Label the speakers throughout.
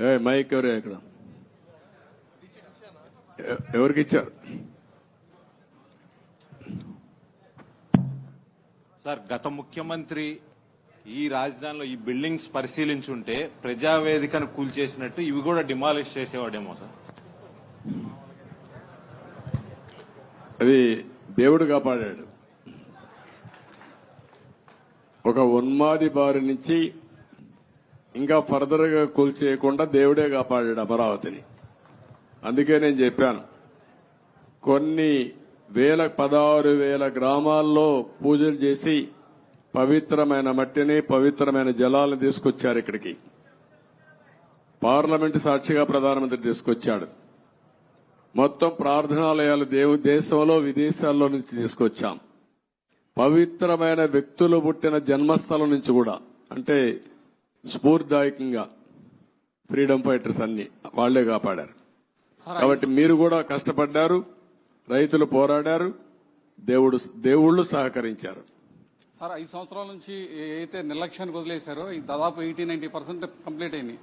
Speaker 1: ఏ mic ఎవరు ఇక్కడ? ఎవరికి ఇచ్చారు?
Speaker 2: సార్ గత ముఖ్యమంత్రి ఈ రాజధానిలో ఈ బిల్డింగ్స్ పరిశీలించుంటే ప్రజావేదికను కూల్చేసినట్టు ఇవి కూడా డిమాలిష్ చేసేవాడేమో సార్.
Speaker 1: అది దేవుడు కాపాడాడు. ఒక ఉన్మాది బారి నుంచి ఇంకా ఫర్దర్గా కూల్చేయకుండా దేవుడే కాపాడాడు అమరావతిని. అందుకే నేను చెప్పాను కొన్ని వేల పదహారు వేల గ్రామాల్లో పూజలు చేసి పవిత్రమైన మట్టిని పవిత్రమైన జలాలను తీసుకొచ్చారు ఇక్కడికి. పార్లమెంటు సాక్షిగా ప్రధానమంత్రి తీసుకొచ్చాడు. మొత్తం ప్రార్థనాలయాలు దేవు దేశంలో విదేశాల్లో నుంచి తీసుకొచ్చాం. పవిత్రమైన వ్యక్తులు పుట్టిన జన్మస్థలం నుంచి కూడా. అంటే స్ఫూర్తిదాయకంగా ఫ్రీడమ్ ఫైటర్స్ అన్ని వాళ్ళే కాపాడారు. కాబట్టి మీరు కూడా కష్టపడ్డారు రైతులు పోరాడారు దేవుడు దేవుళ్ళు సహకరించారు.
Speaker 3: సార్ ఐదు సంవత్సరాల నుంచి ఏదైతే నిర్లక్ష్యానికి వదిలేశారో ఈ దాదాపు ఎయిటీ నైన్టీ పర్సెంట్ కంప్లీట్ అయింది.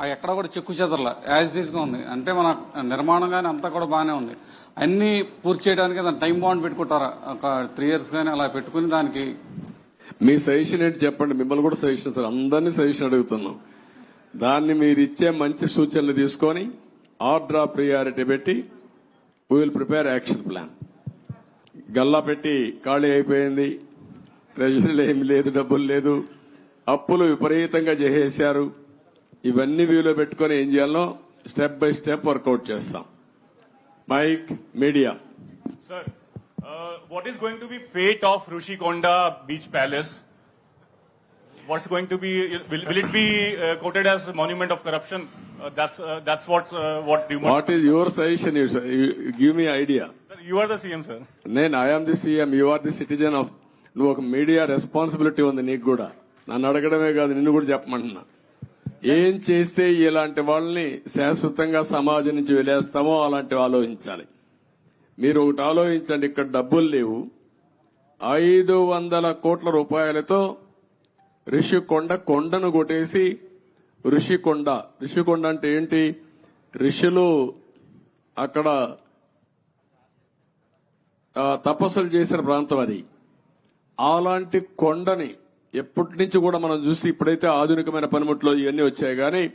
Speaker 3: ఆ ఎక్కడ కూడా చెక్కు చెదరల యాజ్గా ఉంది. అంటే మన నిర్మాణం కానీ అంతా కూడా బాగానే ఉంది. అన్ని పూర్తి చేయడానికి దాని టైం బాండ్ పెట్టుకుంటారా? ఒక త్రీ ఇయర్స్ కానీ అలా పెట్టుకుని దానికి
Speaker 1: మీ సజెషన్ ఏంటి చెప్పండి. మిమ్మల్ని కూడా సజెషన్ సార్. అందరినీ సజెషన్ అడుగుతున్నాం. దాన్ని మీరు ఇచ్చే మంచి సూచనలు తీసుకొని ఆర్డర్ ఆఫ్ ప్రియారిటీ పెట్టి విల్ ప్రిపేర్ యాక్షన్ ప్లాన్ గల్లా పెట్టి ఖాళీ అయిపోయింది. ట్రెజరీలో ఏమి లేదు డబ్బులు లేదు. అప్పులు విపరీతంగా చేసేశారు. ఇవన్నీ వ్యూలో పెట్టుకొని ఏం చేయాలో స్టెప్ బై స్టెప్ వర్కౌట్ చేస్తాం. Mike media
Speaker 4: sir uh, what is going to be fate of Rushikonda Beach Palace? What's going to be? Will, will it be uh, quoted as a monument of corruption? Uh, that's uh, that's what's uh, what rumor.
Speaker 1: What is your suggestion give me idea
Speaker 4: Sir, you are the CM, sir.
Speaker 1: నేను I am the CM you are the citizen of నువ్వు ఒక media responsibility ఉంది నీకు కూడా నన్ను అడగడమే కాదు నిన్ను కూడా చెప్పమంటున్నా ఏం చేస్తే ఇలాంటి వాళ్ళని శాశ్వతంగా సమాజం నుంచి వెలేస్తామో అలాంటివి ఆలోచించాలి మీరు ఒకటి ఆలోచించండి ఇక్కడ డబ్బులు లేవు. ఐదు వందల కోట్ల రూపాయలతో ఋషికొండ కొండను కొట్టేసి ఋషికొండ ఋషికొండ అంటే ఏంటి? ఋషులు అక్కడ తపస్సులు చేసిన ప్రాంతం అది. అలాంటి కొండని ఎప్పటి నుంచి కూడా మనం చూసి ఇప్పుడైతే ఆధునికమైన పనిముట్లు ఇవన్నీ వచ్చాయి. కానీ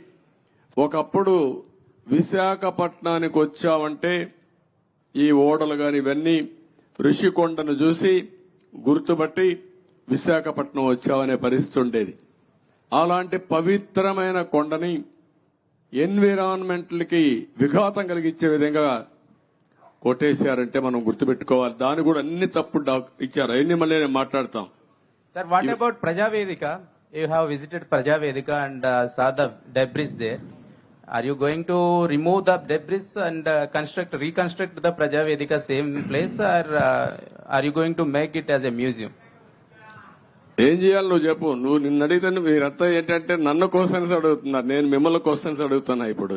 Speaker 1: ఒకప్పుడు విశాఖపట్నానికి వచ్చామంటే ఈ ఓడలు గాని ఇవన్నీ ఋషికొండను చూసి గుర్తుపట్టి విశాఖపట్నం వచ్చామనే పరిస్థితి ఉండేది అలాంటి పవిత్రమైన కొండని ఎన్విరాన్మెంట్లకి విఘాతం కలిగించే విధంగా కొట్టేశారంటే మనం గుర్తుపెట్టుకోవాలి దాని కూడా అన్ని తప్పుడు డాక్ ఇచ్చారు అవన్నీ మళ్ళీ నేను మాట్లాడతాం
Speaker 5: what about Prajavedika? You have visited Prajavedika and uh, saw the debris there. Are you going to remove the debris and uh, construct, reconstruct the Prajavedika same place, or uh, are you going to make it as a museum?
Speaker 1: ఏం చేయాలి నువ్వు చెప్పు నువ్వు నిన్ను అడిగితే మీరంతా ఏంటంటే నన్ను క్వశ్చన్స్ అడుగుతున్నారు నేను మిమ్మల్ని క్వశ్చన్స్ అడుగుతున్నా ఇప్పుడు